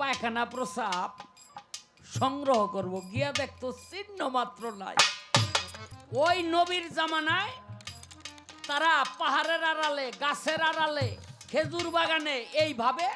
পায়খানা প্রসাব সংগ্রহ করব। গিয়া দেখতো চিহ্ন মাত্র নাই। ওই নবীর জামানায় তারা পাহাড়ের আড়ালে, গাছের আড়ালে, খেজুর বাগানে এইভাবে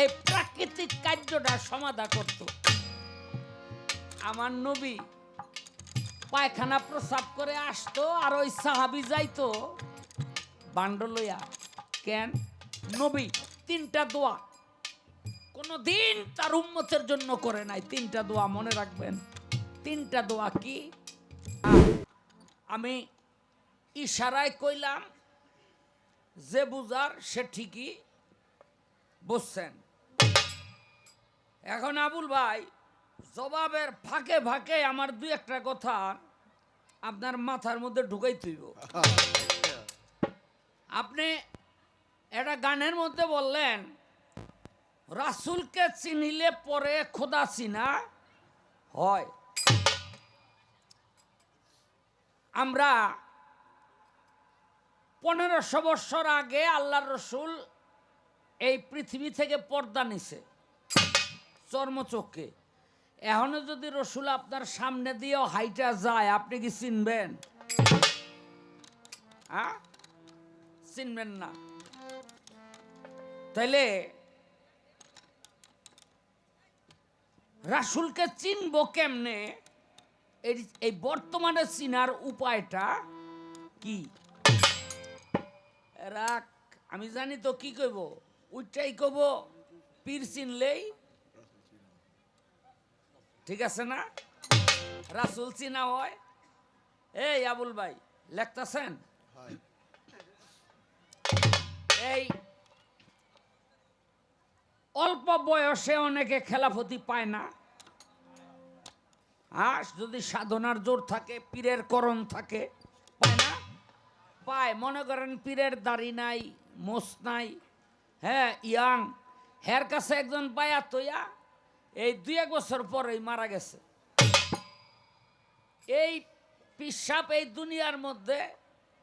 এই প্রাকৃতিক কার্যটা সমাধা করত। আমার নবী পায়খানা প্রসাব করে আসতো আর ওই সাহাবি যাইতো বান্ডলইয়া। কেন? নবী, তিনটা দোয়া। কোনো দিন তার উম্মতের জন্য করে নাই। তিনটা দোয়া মনে রাখবেন। তিনটা দোয়া কি? আমি ইশারায় কইলাম যে বুঝার সে ঠিকই বুঝছেন। এখন আবুল ভাই জবাবের ফাঁকে ফাঁকে আমার দুই একটা কথা আপনার মাথার মধ্যে ঢুকাই তুইব আপনি একটা গানের মধ্যে বললেন রাসুলকে চিনিলে পরে খোদা চিনা? হয়। আমরা পনেরোশো বৎসর আগে আল্লাহর রসুল এই পৃথিবী থেকে পর্দা নিছে চর্মচক্ষে এখনও যদি রসুল আপনার সামনে দিয়েও হাইটা যায়, আপনি কি চিনবেন? হ্যাঁ চিনবেন না। তাইলে রাসুলকে চিনবো কেমনে? এই এই বর্তমানে চিনার উপায়টা কি? রাখ আমি জানি তো কি কইব? ওইটাই কব পীর চিনলেই। ঠিক আছে না? রাসুল চিনা হয়। এই আবুল ভাই লেখতেছেন? এই অল্প বয়সে অনেকে খেলাফতি পায় না। আর যদি সাধনার জোর থাকে, পীরের করণ থাকে, পায় না? পায়। মনে করেন পীরের দাড়ি নাই মোস নাই হ্যাঁ ইয়াং। হের কাছে একজন পায়া তৈয়া এই দুই এক বছর পরেই মারা গেছে। এই পিসাব এই দুনিয়ার মধ্যে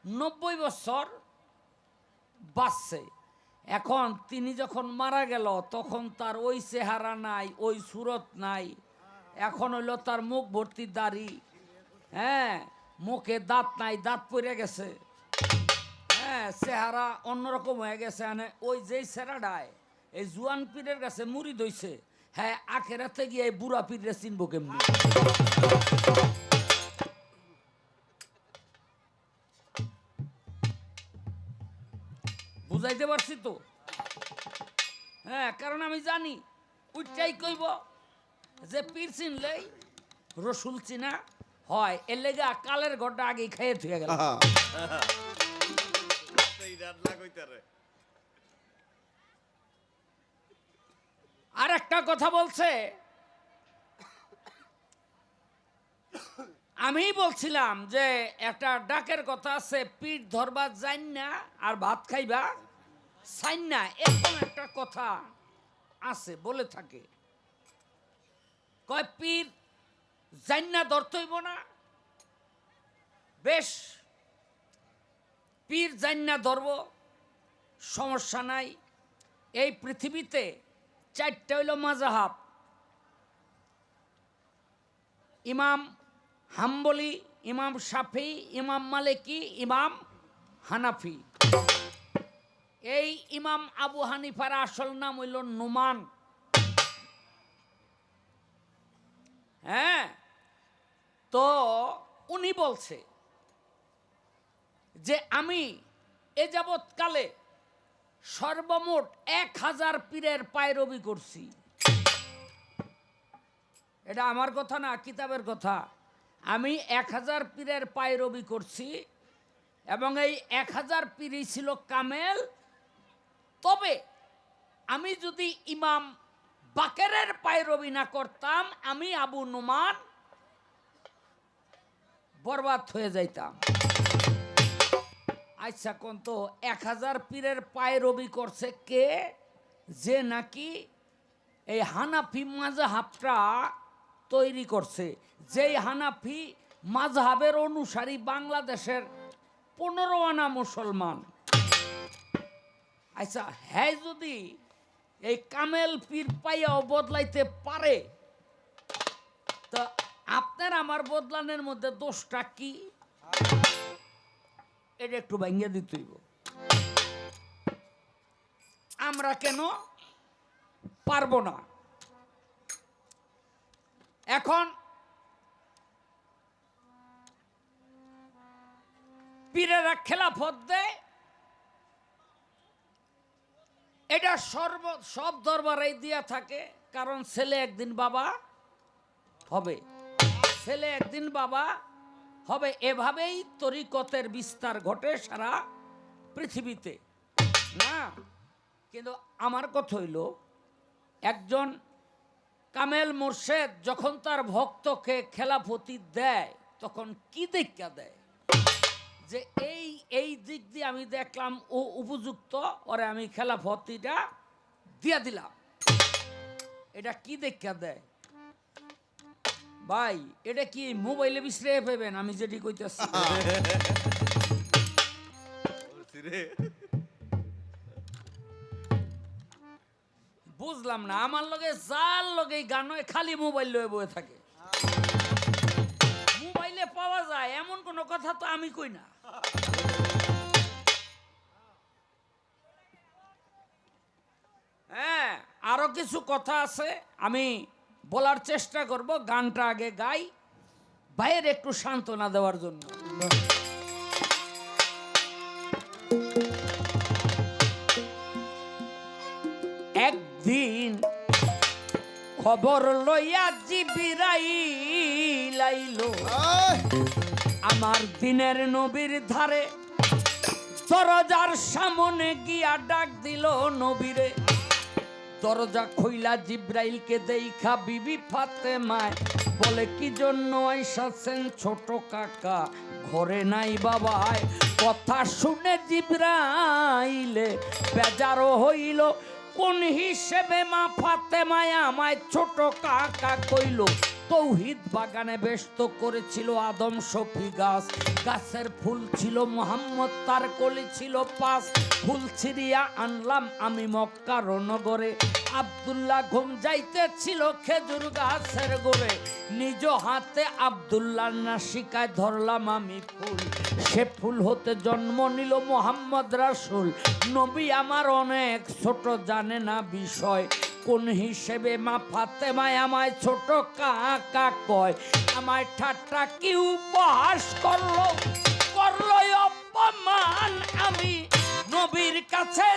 নব্বই বছর বাঁচছে। এখন তিনি যখন মারা গেল, তখন তার ওই চেহারা নাই, ওই সুরত নাই। এখন হইল তার মুখ ভর্তি দাড়ি। হ্যাঁ মুখে দাঁত নাই, দাঁত পড়ে গেছে। হ্যাঁ চেহারা অন্যরকম হয়ে গেছে। মানে ওই যেই চেহারাটায়, এই জুয়ান পীরের কাছে মুড়ি দইছে হ্যাঁ আখেরাতে গিয়ে বুড়া পীরে চিনবো কেমনি? বুঝাইতে পারছি তো? হ্যাঁ কারণ আমি জানি ওইটাই কইব যে পীর চিনলেই রসুল চিনা হয়। এর লেগে কালের ঘরটা আগেই খাইয়ে থুয়ে গেল আর একটা কথা বলছে। আমি বলছিলাম যে একটা ডাকের কথা আছে পিঠ ধরবার যাই না আর ভাত খাইবা। সাইন না এরকম একটা কথা আছে, বলে থাকে। কয়, পীর যাইন না না? বেশ, পীর যাইন না ধরব, সমস্যা নাই। এই পৃথিবীতে চারটা হইল মাজাহাব ইমাম হাম্বলি, ইমাম সাফি ইমাম মালিকি, ইমাম হানাফি। এই ইমাম আবু হানিফার আসল নাম হইল নুমান। হ্যাঁ? তো উনি বলছে যে আমি এ যাবৎকালে সর্বমোট এক হাজার পীরের পায়রবি করছি। এটা আমার কথা না, কিতাবের কথা। আমি এক হাজার পীরের পায়রবি করছি এবং এই এক হাজার পীরই ছিল কামেল তবে আমি যদি ইমাম বাকেরের পায়রবি না করতাম, আমি আবু নুমান বরবাদ হয়ে যাইতাম। আচ্ছা কোন তো এক হাজার পীরের পায়ে রবি করছে কে? যে নাকি এই হানাফি মাজাহাবটা তৈরি করছে। যেই হানাফি মাঝহাবের অনুসারী বাংলাদেশের পনেরো আনা মুসলমান। আচ্ছা হ্যাঁ যদি এই কামেল পীর পাইয়াও বদলাইতে পারে। তো আপনার আমার বদলানের মধ্যে দোষটা কি? এটা একটু ভাঙ্গিয়ে দিতেইব আমরা কেন পারব না? এখন পীরেরা খেলাফত দেয় এটা সর্ব, সব দরবারেই দিয়া থাকে, কারণ ছেলে একদিন বাবা হবে। ছেলে একদিন বাবা হবে। এভাবেই তরিকতের বিস্তার ঘটে সারা পৃথিবীতে। না, কিন্তু আমার কথা হইল, একজন কামেল মোর্শেদ যখন তার ভক্তকে খেলাফতি দেয়, তখন কি দেখা দেয়? যে এই এই দিক দিয়ে আমি দেখলাম ও উপযুক্ত, ওরে আমি খেলাফতিটা দিয়া দিলাম। এটা কি দেখা দেয়? ভাই, এটা কি মোবাইলে বিশ্রে পেবেন? আমি যেটি কইতেছি। বুঝলাম না, আমার লগে যার লগে গান খালি মোবাইল লয়ে বয়ে থাকে। মোবাইলে পাওয়া যায়, এমন কোনো কথা তো আমি কই না। হ্যাঁ আরও কিছু কথা আছে, আমি বলার চেষ্টা করব, গানটা আগে গাই বাইরে একটু সান্ত্বনা দেওয়ার জন্য। একদিন খবর লইয়া জিবিরাই লাইলো আমার দিনের নবীর ধারে দরজার সামনে গিয়া ডাক দিল নবীরে। দরজা খইলা জিব্রাইলকে দেখা বিবি ফাতেমায় বলে কি জন্য আইসাছেন ছোট কাকা? ঘরে নাই বাবায়। কথা শুনে জিব্রাইলে বেজারও হইল কোন হিসেবে মা ফাতে মায়া আমায় ছোট কাকা কইল? তৌহিদ বাগানে ব্যস্ত করেছিল আদম শফি গাছ। গাছের ফুল ছিল মোহাম্মদ, তার কলি ছিল পাঁচ। ফুল ছিড়িয়া আনলাম আমি মক্কার নগরে আবদুল্লাহ ঘুম যাইতেছিল খেজুর গাছের গোড়ে। নিজ হাতে আবদুল্লাহ নাসিকায় ধরলাম আমি ফুল। সে ফুল হতে জন্ম নিল মোহাম্মদ রাসুল। নবী আমার অনেক ছোট, জানে না বিষয়। কোন হিসেবে মা ফাতেমায় আমায় ছোট কাকা কয়? আমায় ঠাট্টা কি উপহাস করল? করল অপমান আমি নবীর কাছে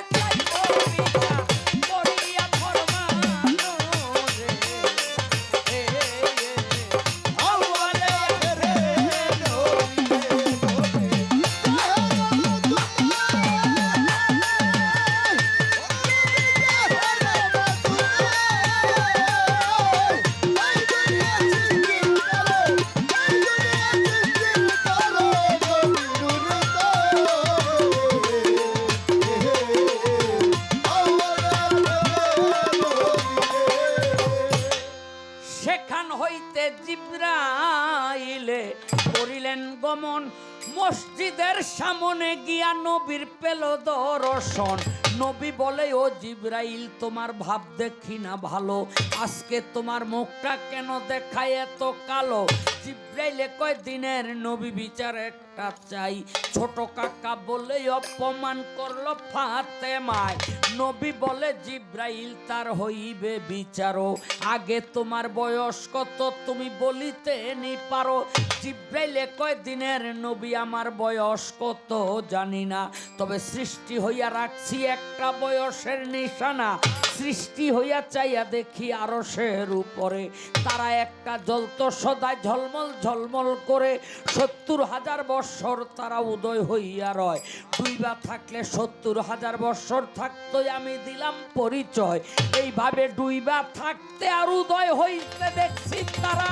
মসজিদের সামনে গিয়া নবীর পেল দর্শন। নবী বলে, ও জিব্রাইল, তোমার ভাব দেখি না ভালো। আজকে তোমার মুখটা কেন দেখায় এত কালো? জিব্রাইলে কয়, দিনের নবী বিচার একটা চাই। ছোট কাকা বলে অপমান করল ফাতেমায়। নবী বলে, জিব্রাইল, তার হইবে বিচারো। আগে তোমার বয়স কত, তুমি বলিতে নি পারো। জিব্রাইলে কয় দিনের নবী, আমার বয়স কত জানি না। তবে সৃষ্টি হইয়া রাখছি একটা বয়সের নিশানা। সৃষ্টি হইয়া চাইয়া দেখি আরও সের উপরে। তারা একটা জ্বলতো সদায় ঝলমল ঝলমল করে। সত্তর হাজার বৎসর তারা উদয় হইয়া রয়। দুইবা থাকলে সত্তর হাজার বৎসর থাকতো আমি দিলাম পরিচয়। এইভাবে দুইবা থাকতে আর উদয় হইতে দেখছি তারা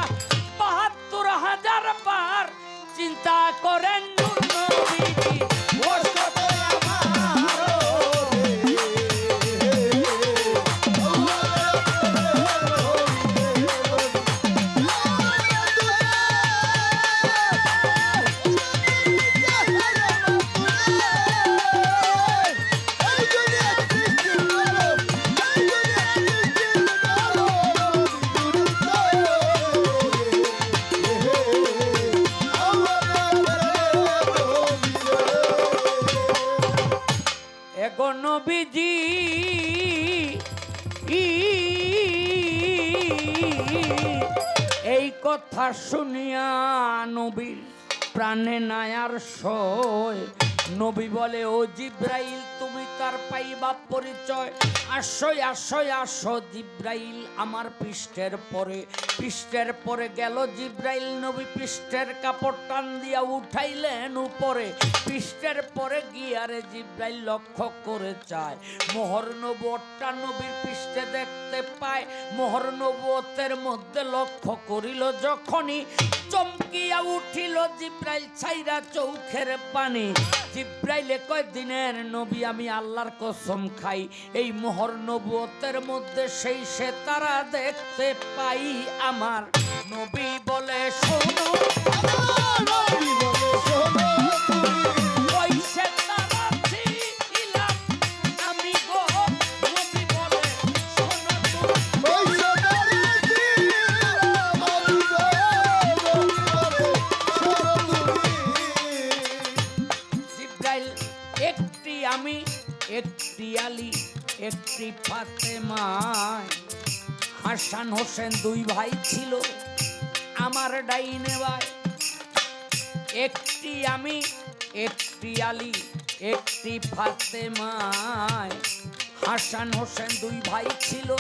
বাহাত্তর হাজার বার। চিন্তা করেন কথা শুনিয়া নবীর প্রাণে নায়ার সয়। নবী বলে ও জিব্রাইল তুমি তার পাইবা পরিচয়। আসই আসই আসো, জিব্রাইল আমার পৃষ্ঠের পরে। পৃষ্ঠের পরে গেল জিব্রাইল, নবী পৃষ্ঠের কাপড় টান দিয়া উঠাইলেন উপরে। পৃষ্ঠের পরে গিয়ারে জিব্রাইল লক্ষ্য করে চায়। মোহর নবটা নবীর পৃষ্ঠে দেখতে পায়। মোহর নবতের মধ্যে লক্ষ্য করিল যখনই চমকিয়া উঠিল জিব্রাইল ছাইরা চৌখের পানি। জিব্রাইলে কয় নবী, আমি আল্লাহর কসম খাই। এই মোহর নবতের মধ্যে সেই সে তারা দেখতে পাই আমার। নবী বলে শোনো। নবী বলে শোনো একটি আমি একটি আলী। একটি ফাতেমায়। হাসান হোসেন দুই ভাই ছিল, আমার ডাইনে ভাই। একটি আমি, একটি আলী, একটি ফাতেমায়। হাসান হোসেন দুই ভাই ছিল,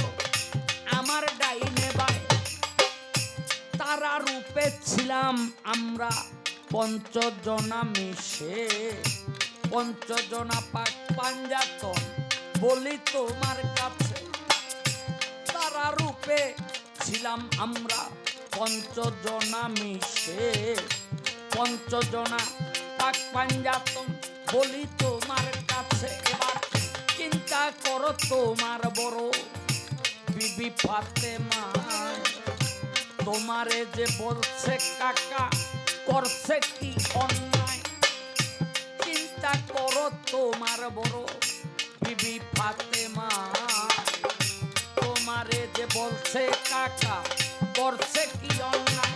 আমার ডাইনে ভাই। তারা রূপে ছিলাম আমরা পঞ্চজনা মিশে। পঞ্চজনা পাক পাঞ্জাতন বলি তোমার কাছে, তারা রূপে ছিলাম আমরা। পঞ্চজনা মিশে, পঞ্চজনা পাক পাঞ্জাতন বলি তোমার কাছে। এবার চিন্তা করো তোমার বড় বিবি পাতে মা তোমারে যে বলছে কাকা, করছে কি অন্যায়? চিন্তা করো তোমার বড় বিবি ফাতেমা তোমারে যে বলছে কাকা করছে কি অন্যায়?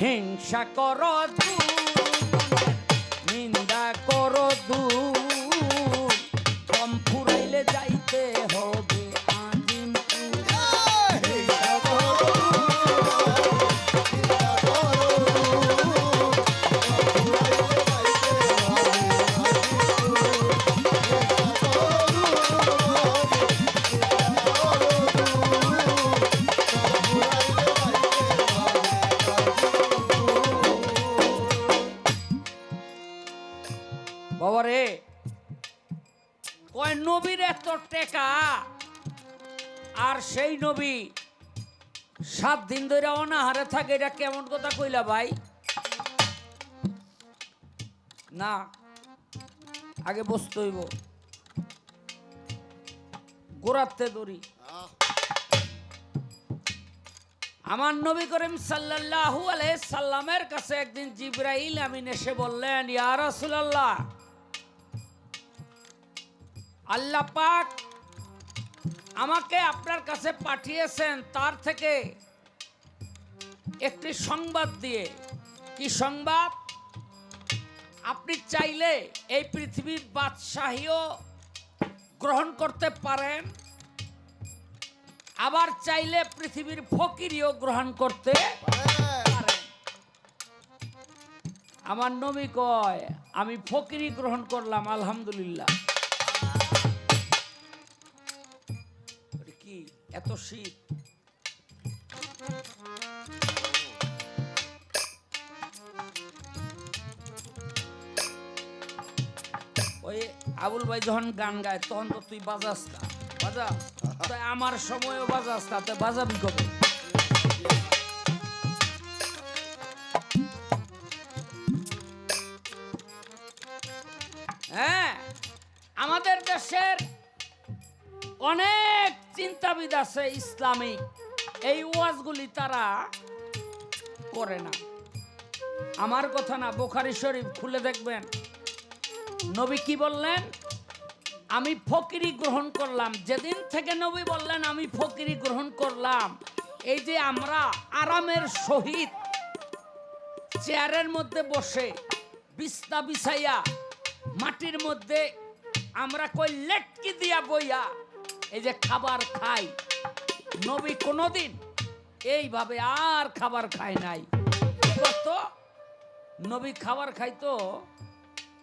হিংসা কর নিন্দা কর দূর। এত টেকা আর সেই নবী সাত দিন ধরে অনাহারে থাকে, এটা কেমন কথা কইলা ভাই? না, আগে বসতে হইব। গোড়াতে দড়ি। আমার নবী করিম সাল্লাল্লাহু আলাইহি সাল্লামের কাছে একদিন জিব্রাইল আমিন এসে বললেন, ইয়া রাসূলুল্লাহ আল্লাহ পাক আমাকে আপনার কাছে পাঠিয়েছেন, তার থেকে একটি সংবাদ দিয়ে। কি সংবাদ? আপনি চাইলে এই পৃথিবীর বাদশাহীও গ্রহণ করতে পারেন, আবার চাইলে পৃথিবীর ফকিরিও গ্রহণ করতে পারেন। আমার নবী কয়, আমি ফকিরি গ্রহণ করলাম, আলহামদুলিল্লাহ। এত শীত। ওই আবুল ভাই যখন গান গায়, তখন তো তুই বাজাস না। বাজা? তাই আমার সময়ও বাজাস না তাই বাজাবি কবে? হ্যাঁ আমাদের দেশের অনেক চিন্তাবিদ আছে ইসলামিক। এই ওয়াজগুলি তারা করে না। আমার কথা না, বোখারি শরীফ খুলে দেখবেন। নবী কি বললেন? আমি ফকিরি গ্রহণ করলাম। যেদিন থেকে নবী বললেন, আমি ফকিরি গ্রহণ করলাম। এই যে আমরা আরামের সহিত চেয়ারের মধ্যে বসে বিস্তা বিছাইয়া মাটির মধ্যে আমরা কই লেটকি দিয়া বইয়া এই যে খাবার খাই। নবী কোনোদিন এইভাবে আর খাবার খায় নাই। করতো? নবী খাবার খাইতো,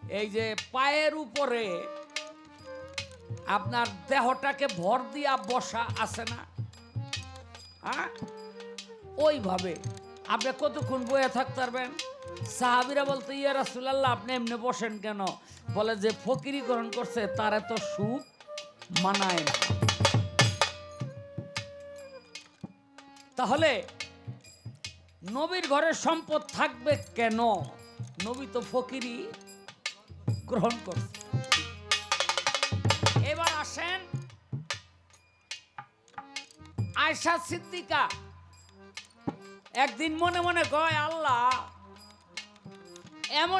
এই যে পায়ের উপরে আপনার দেহটাকে ভর দিয়া বসা আছে না? হ্যাঁ? ওইভাবে। আপনি কতক্ষণ বয়ে থাকতে পারবেন? সাহাবিরা বলতে, ইয়া রাসুলাল্লাহ, আপনি এমনি বসেন কেন? বলে, যে ফকিরি গ্রহণ করছে, তার এত সুখ মানায় না। তাহলে নবীর ঘরে সম্পদ থাকবে কেন? নবী তো ফকিরি গ্রহণ করছে। এবার আসেন আয়সা সিদ্দিকা। একদিন মনে মনে কয়, আল্লাহ, এমন